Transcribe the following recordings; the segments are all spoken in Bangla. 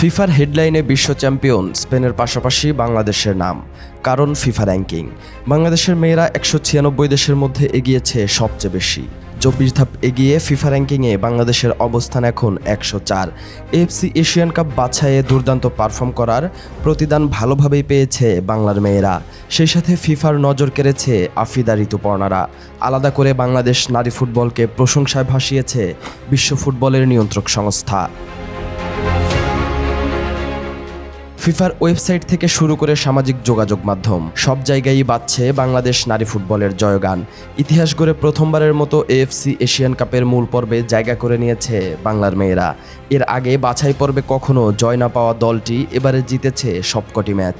ফিফার হেডলাইনে বিশ্ব চ্যাম্পিয়ন স্পেনের পাশাপাশি বাংলাদেশের নাম, কারণ ফিফা র্যাঙ্কিং। বাংলাদেশের মেয়েরা একশো ছিয়ানব্বই দেশের মধ্যে এগিয়েছে সবচেয়ে বেশি। চব্বিশ ধাপ এগিয়ে ফিফা র্যাঙ্কিংয়ে বাংলাদেশের অবস্থান এখন একশো চার। এফসি এশিয়ান কাপ বাছাইয়ে দুর্দান্ত পারফর্ম করার প্রতিদান ভালোভাবেই পেয়েছে বাংলার মেয়েরা। সেই সাথে ফিফার নজর কেড়েছে আফিদা ঋতুপর্ণারা। আলাদা করে বাংলাদেশ নারী ফুটবলকে প্রশংসায় ভাসিয়েছে বিশ্ব ফুটবলের নিয়ন্ত্রক সংস্থা। ফিফার ওয়েবসাইট থেকে শুরু করে সামাজিক যোগাযোগ মাধ্যম, সব জায়গায়ই বাজছে বাংলাদেশ নারী ফুটবলের জয়গান। ইতিহাস গড়ে প্রথমবারের মতো এএফসি এশিয়ান কাপের মূল পর্বে জায়গা করে নিয়েছে বাংলার মেয়েরা। এর আগে বাছাই পর্বে কখনো জয় না পাওয়া দলটি এবারে জিতেছে সবকটি ম্যাচ।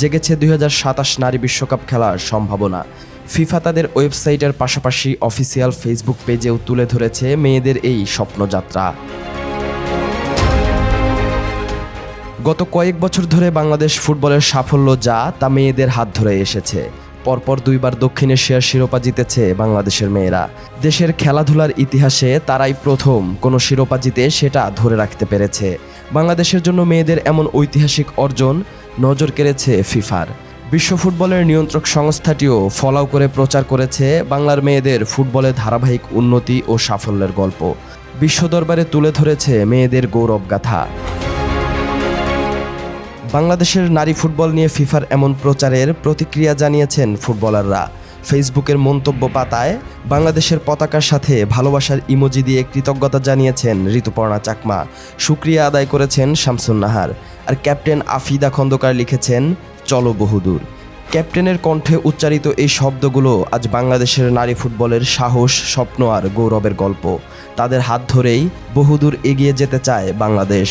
জেগেছে দুই হাজার সাতাশ নারী বিশ্বকাপ খেলার সম্ভাবনা। ফিফা তাদের ওয়েবসাইটের পাশাপাশি অফিসিয়াল ফেসবুক পেজেও তুলে ধরেছে মেয়েদের এই স্বপ্নযাত্রা। গত কয়েক বছর ধরে বাংলাদেশ ফুটবলের সাফল্য যা তা মেয়েদের হাত ধরে এসেছে। পরপর দুইবার দক্ষিণ এশিয়ার শিরোপা জিতেছে বাংলাদেশের মেয়েরা। দেশের খেলাধুলার ইতিহাসে তারাই প্রথম কোনো শিরোপা জিতে সেটা ধরে রাখতে পেরেছে। বাংলাদেশের জন্য মেয়েদের এমন ঐতিহাসিক অর্জন নজর কেড়েছে ফিফার। বিশ্ব ফুটবলের নিয়ন্ত্রক সংস্থাটিও ফলাও করে প্রচার করেছে বাংলার মেয়েদের ফুটবলে ধারাবাহিক উন্নতি ও সাফল্যের গল্প। বিশ্ব দরবারে তুলে ধরেছে মেয়েদের গৌরব গাথা। বাংলাদেশের নারী ফুটবল নিয়ে ফিফার এমন প্রচারের প্রতিক্রিয়া জানিয়েছেন ফুটবলাররা। ফেসবুকের মন্তব্য পাতায়, বাংলাদেশের পতাকার সাথে ভালোবাসার ইমোজি দিয়ে কৃতজ্ঞতা জানিয়েছেন ঋতুপর্ণা চাকমা। সুক্রিয়া আদায় করেছেন শামসুন নাহার। আর ক্যাপ্টেন আফিদা খন্দকার লিখেছেন, চলো বহুদূর। ক্যাপ্টেনের কণ্ঠে উচ্চারিত এই শব্দগুলো আজ বাংলাদেশের নারী ফুটবলের সাহস, স্বপ্ন আর গৌরবের গল্প। তাদের হাত ধরেই বহুদূর এগিয়ে যেতে চায় বাংলাদেশ।